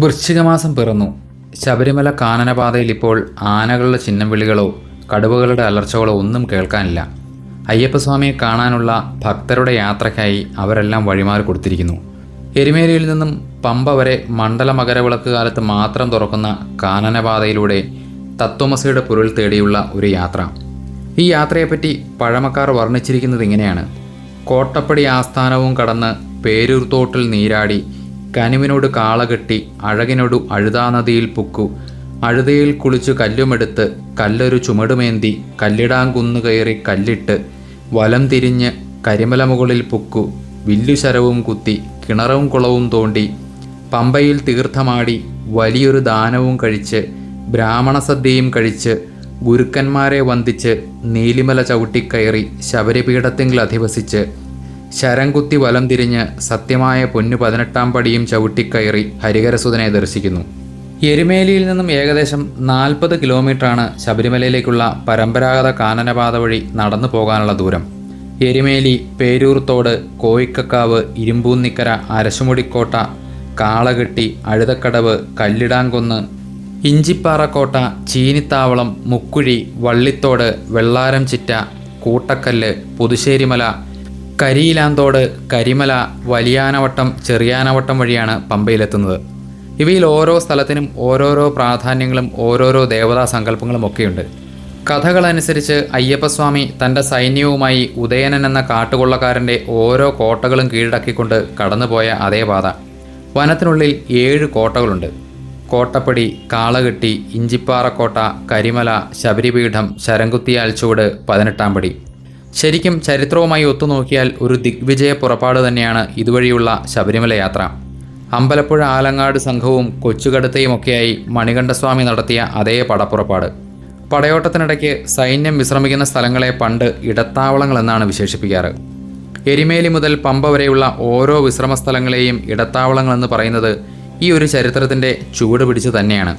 വൃശ്ചികമാസം പിറന്നു. ശബരിമല കാനനപാതയിൽ ഇപ്പോൾ ആനകളുടെ ചിഹ്നം വിളികളോ കടുവകളുടെ അലർച്ചകളോ ഒന്നും കേൾക്കാനില്ല. അയ്യപ്പസ്വാമിയെ കാണാനുള്ള ഭക്തരുടെ യാത്രയ്ക്കായി അവരെല്ലാം വഴിമാറി കൊടുത്തിരിക്കുന്നു. എരുമേലിയിൽ നിന്നും പമ്പ വരെ മണ്ഡല മകരവിളക്ക് കാലത്ത് മാത്രം തുറക്കുന്ന കാനനപാതയിലൂടെ തത്വമസയുടെ പൊരുൾ തേടിയുള്ള ഒരു യാത്ര. ഈ യാത്രയെപ്പറ്റി പഴമക്കാർ വർണിച്ചിരിക്കുന്നത് ഇങ്ങനെയാണ്. കോട്ടപ്പടി ആസ്ഥാനവും കടന്ന് പേരൂർത്തോട്ടിൽ നീരാടി കനിവിനോട് കാളകെട്ടി അഴകിനോടു അഴുതാനദിയിൽ പുക്കു. അഴുതയിൽ കുളിച്ചു കല്ലുമെടുത്ത് കല്ലൊരു ചുമടുമേന്തി കല്ലിടാങ്കുന്നു കയറി കല്ലിട്ട് വലം തിരിഞ്ഞ് കരിമല മുകളിൽ പുക്കു. വില്ലുശരവും കുത്തി കിണറവും കുളവും തോണ്ടി പമ്പയിൽ തീർത്ഥമാടി വലിയൊരു ദാനവും കഴിച്ച് ബ്രാഹ്മണ സദ്യയും കഴിച്ച് ഗുരുക്കന്മാരെ വന്ദിച്ച് നീലിമല ചവിട്ടിക്കയറി ശബരിപീഠത്തിങ്കിൽ അധിവസിച്ച് ശരംകുത്തി വലം തിരിഞ്ഞ് സത്യമായ പൊന്നു പതിനെട്ടാം പടിയും ചവിട്ടിക്കയറി ഹരിഹരസുതനെ ദർശിക്കുന്നു. എരുമേലിയിൽ നിന്നും ഏകദേശം നാൽപ്പത് കിലോമീറ്ററാണ് ശബരിമലയിലേക്കുള്ള പരമ്പരാഗത കാനനപാത വഴി നടന്നു പോകാനുള്ള ദൂരം. എരുമേലി പേരൂർത്തോട് കോയിക്കക്കാവ് ഇരുമ്പൂന്നിക്കര അരശുമുടിക്കോട്ട കാളകെട്ടി അഴുതക്കടവ് കല്ലിടാങ്കൊന്ന് ഇഞ്ചിപ്പാറക്കോട്ട ചീനിത്താവളം മുക്കുഴി വള്ളിത്തോട് വെള്ളാരം ചിറ്റ കൂട്ടക്കല്ല് പുതുശ്ശേരിമല കരിയിലാന്തോട് കരിമല വലിയാനവട്ടം ചെറിയാനവട്ടം വഴിയാണ് പമ്പയിലെത്തുന്നത്. ഇവയിൽ ഓരോ സ്ഥലത്തിനും ഓരോരോ പ്രാധാന്യങ്ങളും ഓരോരോ ദേവതാ സങ്കല്പങ്ങളും ഒക്കെയുണ്ട്. കഥകളനുസരിച്ച് അയ്യപ്പസ്വാമി തന്റെ സൈന്യവുമായി ഉദയനൻ എന്ന കാട്ടുകൊള്ളക്കാരന്റെ ഓരോ കോട്ടകളും കീഴടക്കിക്കൊണ്ട് കടന്നുപോയ അതേ പാത. വനത്തിനുള്ളിൽ ഏഴ് കോട്ടകളുണ്ട്. കോട്ടപ്പടി കാളകെട്ടി ഇഞ്ചിപ്പാറക്കോട്ട കരിമല ശബരിപീഠം ശരംകുത്തിയാൽച്ചൂട് പതിനെട്ടാം പടി. ശരിക്കും ചരിത്രവുമായി ഒത്തുനോക്കിയാൽ ഒരു ദിഗ്വിജയ പുറപ്പാട് തന്നെയാണ് ഇതുവഴിയുള്ള ശബരിമല യാത്ര. അമ്പലപ്പുഴ ആലങ്ങാട് സംഘവും കൊച്ചുകടുത്തയുമൊക്കെയായി മണികണ്ഠസ്വാമി നടത്തിയ അതേ പടപ്പുറപ്പാട്. പടയോട്ടത്തിനിടയ്ക്ക് സൈന്യം വിശ്രമിക്കുന്ന സ്ഥലങ്ങളെ പണ്ട് ഇടത്താവളങ്ങൾ എന്നാണ് വിശേഷിപ്പിക്കാറ്. എരിമേലി മുതൽ പമ്പ വരെയുള്ള ഓരോ വിശ്രമ സ്ഥലങ്ങളെയും ഇടത്താവളങ്ങളെന്ന് പറയുന്നത് ഈ ഒരു ചരിത്രത്തിന്റെ ചുവട് പിടിച്ച് തന്നെയാണ്.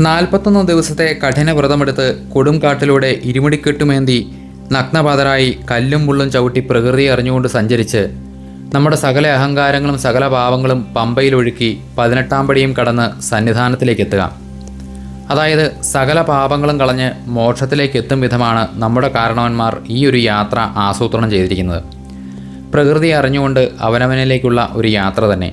നാൽപ്പത്തൊന്ന് ദിവസത്തെ കഠിന വ്രതമെടുത്ത് കൊടുംകാട്ടിലൂടെ ഇരുമുടിക്കെട്ടുമേന്തി നഗ്നപാതരായി കല്ലും പുള്ളും ചവിട്ടി പ്രകൃതി അറിഞ്ഞുകൊണ്ട് സഞ്ചരിച്ച് നമ്മുടെ സകല അഹങ്കാരങ്ങളും സകല പാവങ്ങളും പമ്പയിലൊഴുക്കി പതിനെട്ടാം പടിയും കടന്ന് സന്നിധാനത്തിലേക്ക് എത്തുക. അതായത് സകല പാപങ്ങളും കളഞ്ഞ് മോക്ഷത്തിലേക്ക് എത്തും വിധമാണ് നമ്മുടെ കാരണവന്മാർ ഈ ഒരു യാത്ര ആസൂത്രണം ചെയ്തിരിക്കുന്നത്. പ്രകൃതി അറിഞ്ഞുകൊണ്ട് അവനവനിലേക്കുള്ള ഒരു യാത്ര തന്നെ.